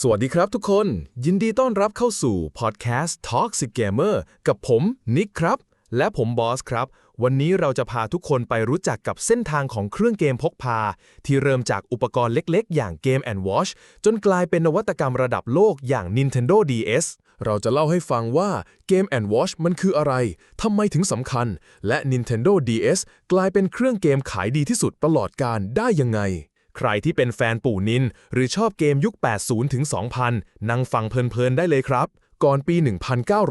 สวัสดีครับทุกคน ยินดีต้อนรับเข้าสู่พอดแคสต์ Toxic Gamer กับผมนิกครับ และผมบอสครับ วันนี้เราจะพาทุกคนไปรู้จักกับเส้นทางของเครื่องเกมพกพา ที่เริ่มจากอุปกรณ์เล็กๆ อย่าง Game Watch จนกลายเป็นนวัตกรรมระดับโลกอย่าง Nintendo DS เราจะเล่าให้ฟังว่า Game Watch มันคืออะไร ทำไมถึงสำคัญ และ Nintendo DS กลายเป็นเครื่องเกมขายดีที่สุดตลอดการได้ยังไง ใครที่เป็นแฟนปู่นิน หรือชอบเกมยุค 80 ถึง 2000 นั่งฟังเพลินๆได้เลยครับ ก่อนปี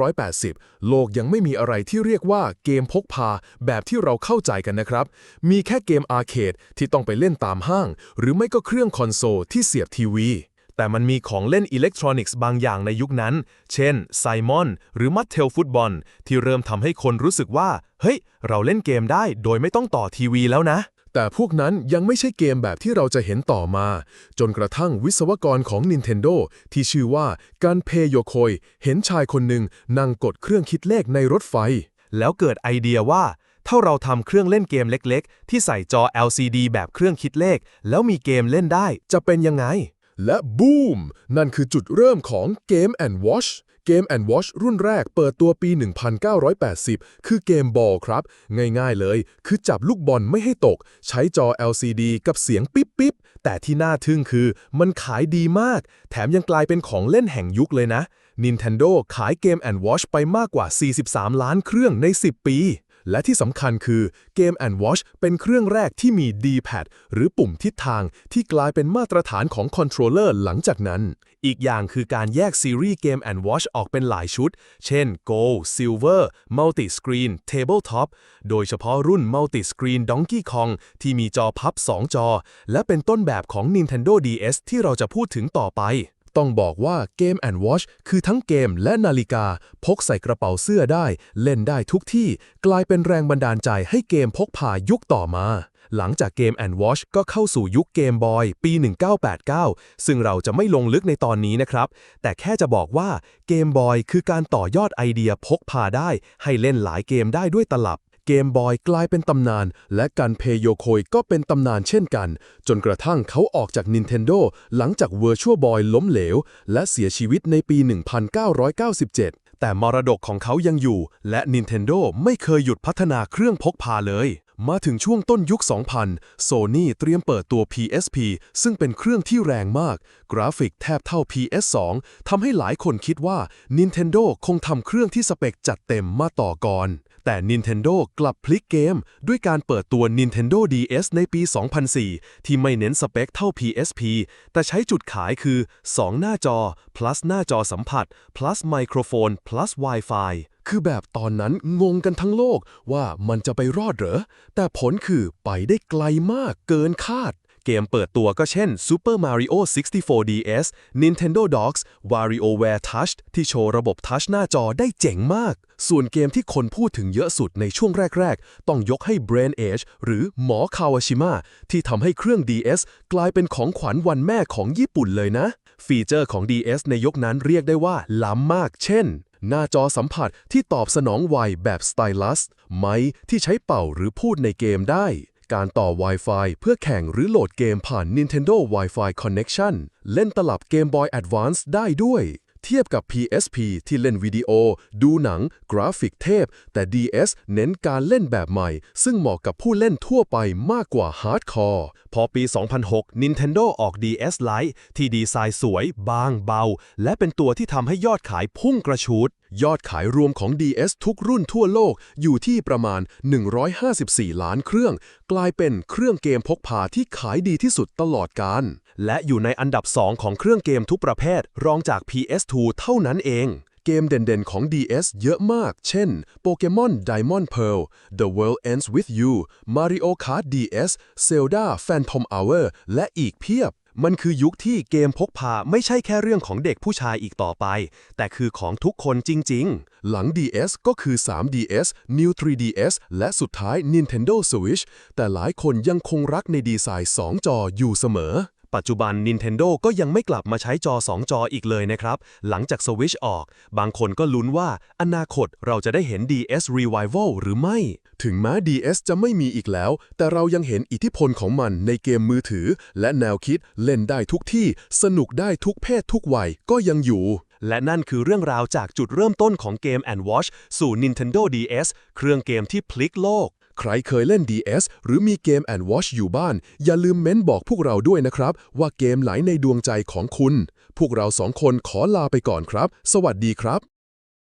1980 โลกยังไม่มีอะไรที่เรียกว่าเกมพกพาแบบที่เราเข้าใจกันนะครับ มีแค่เกมอาร์เคดที่ต้องไปเล่นตามห้าง หรือไม่ก็เครื่องคอนโซลที่เสียบทีวีแต่มันมีของเล่นอิเล็กทรอนิกส์บางอย่างในยุคนั้น เช่นไซมอนหรือมัตเทลฟุตบอล ที่เริ่มทำให้คนรู้สึกว่า เฮ้ย เราเล่นเกมได้โดยไม่ต้องต่อทีวีแล้วนะ แต่พวกนั้นยังไม่ใช่เกมแบบที่เราจะเห็นต่อมา จนกระทั่งวิศวกรของ Nintendo ที่ชื่อว่าการเพโยโคยเห็นชายคนหนึ่งนั่งกดเครื่องคิดเลขในรถไฟ แล้วเกิดไอเดียว่าถ้าเราทำเครื่องเล่นเกมเล็กๆ ที่ใส่จอ LCD แบบเครื่องคิดเลข แล้วมีเกมเล่นได้จะเป็นยังไง และบูมนั่นคือจุดเริ่มของ Game Watch เกม and Watch รุ่นแรกเปิดตัวปี 1980 คือเกมบอลครับ ง่ายๆเลย คือจับลูกบอลไม่ให้ตก ใช้จอ LCD กับเสียงปิ๊บปิ๊บแต่ที่น่าทึ่งคือมันขายดีมาก แถมยังกลายเป็นของเล่นแห่งยุคเลยนะ Nintendo ขายเกม Watch ไปมากกว่า 43 ล้านเครื่องใน 10 ปี และที่สำคัญคือเกม Watch เป็นเครื่องแรกที่มี D-pad หรือปุ่มทิศทางที่กลายเป็นมาตรฐานของคอนโทรลเลอร์หลังจากนั้น อีกอย่างคือการแยกซีรีส์เกม Watch ออกเป็นหลายชุด เช่น Gold Silver Multi Screen Tabletop โดยเฉพาะรุ่น Multi Screen Donkey Kong ที่มีจอพับ 2 จอ และเป็นต้นแบบของ Nintendo DS ที่เราจะพูดถึงต่อไป ต้องบอกว่าเกม Watch คือทั้งเกมและนาฬิกา พกใส่กระเป๋าเสื้อได้ เล่นได้ทุกที่ กลายเป็นแรงบันดาลใจให้เกมพกพายุคต่อมา หลังจากเกม Watch ก็เข้าสู่ยุคเกมบอยปี 1989 ซึ่งเราจะไม่ลงลึกในตอนนี้นะครับ แต่แค่จะบอกว่าเกมบอยคือการต่อยอดไอเดียพกพาได้ ให้เล่นหลายเกมได้ด้วยตลับ เกมบอยกลายเป็นตำนาน และการเพโยโคยก็เป็นตำนานเช่นกัน จนกระทั่งเขาออกจาก Nintendo หลังจาก Virtual Boy ล้มเหลว และเสียชีวิตในปี 1997 แต่มรดกของเขายังอยู่ และ Nintendo ไม่เคยหยุดพัฒนาเครื่องพกพาเลย มาถึงช่วงต้นยุค 2000 Sony เตรียมเปิดตัว PSP ซึ่งเป็นเครื่องที่แรงมาก กราฟิกแทบเท่า PS2 ทำให้หลายคนคิดว่า Nintendo คงทำเครื่องที่สเปคจัดเต็มมาต่อก่อน แต่ Nintendo กลับพลิกเกม ด้วยการเปิดตัว Nintendo DS ในปี 2004 ที่ไม่เน้นสเปคเท่า PSP แต่ใช้จุดขายคือ 2 หน้าจอ plus หน้าจอสัมผัส plus ไมโครโฟน plus Wi-Fi คือแบบตอนนั้นงงกันทั้งโลกว่ามันจะไปรอดเหรอ แต่ผลคือไปได้ไกลมากเกินคาด เกมเปิดตัวก็เช่น Super Mario 64 DS Nintendo Dogs WarioWare Touch ที่โชว์ระบบทัชหน้าจอได้เจ๋งมาก ส่วนเกมที่คนพูดถึงเยอะสุดในช่วงแรก ๆ ต้องยกให้ Brain Age หรือหมอคาวาชิมะที่ทำให้เครื่อง DS กลายเป็นของขวัญวันแม่ของญี่ปุ่นเลยนะ ฟีเจอร์ของ DS ในยุคนั้นเรียกได้ว่าล้ำมาก เช่น หน้าจอสัมผัสที่ตอบสนองไวแบบสไตลัสไม้ที่ใช้เป่าหรือพูดในเกมได้ การต่อ Wi-Fi เพื่อแข่งหรือโหลดเกมผ่าน Nintendo Wi-Fi Connection เล่นตลับ Game Boy Advance ได้ด้วย เทียบกับ PSP ที่เล่นวิดีโอ ดูหนัง กราฟิกเทพ แต่ DS เน้นการเล่นแบบใหม่ ซึ่งเหมาะกับผู้เล่นทั่วไปมากกว่าฮาร์ดคอร์พอปี 2006 Nintendo ออก DS Lite ที่ดีไซน์สวย บางเบา และเป็นตัวที่ทำให้ยอดขายพุ่งกระชูด ยอดขายรวมของ DS ทุกรุ่นทั่วโลกอยู่ที่ประมาณ 154 ล้านเครื่อง กลายเป็นเครื่องเกมพกพาที่ขายดีที่สุดตลอดกาลและอยู่ในอันดับ 2 ของเครื่องเกมทุกประเภท รองจาก PS2 เท่านั้นเอง เกมเด่นๆของ DS เยอะมาก เช่น Pokemon Diamond Pearl The World Ends With You Mario Kart DS Zelda Phantom Hour และอีกเพียบ มันคือยุคที่เกมพกพาไม่ใช่แค่เรื่องของเด็กผู้ชายอีกต่อไป แต่คือของทุกคนจริง ๆ หลัง DS ก็คือ 3DS New 3DS และสุดท้าย Nintendo Switch แต่หลายคนยังคงรักในดีไซน์ 2 จออยู่เสมอ ปัจจุบัน Nintendo ก็ยังไม่กลับมาใช้จอ 2 จออีกเลยนะครับ หลังจาก Switch ออก บางคนก็ลุ้นว่า อนาคตเราจะได้เห็น DS Revival หรือไม่ ถึงแม้ DS จะไม่มีอีกแล้ว แต่เรายังเห็นอิทธิพลของมันในเกมมือถือ และแนวคิดเล่นได้ทุกที่ สนุกได้ทุกเพศทุกวัยก็ยังอยู่และนั่นคือเรื่องราวจากจุดเริ่มต้นของเกม and Watch สู่ Nintendo DS เครื่องเกมที่พลิกโลก ใครเคยเล่น DS หรือมีเกม and Watch อยู่บ้าน อย่าลืมเม้นบอกพวกเราด้วยนะครับ ว่าเกมไหนในดวงใจของคุณ พวกเราสองคนขอลาไปก่อนครับ สวัสดีครับ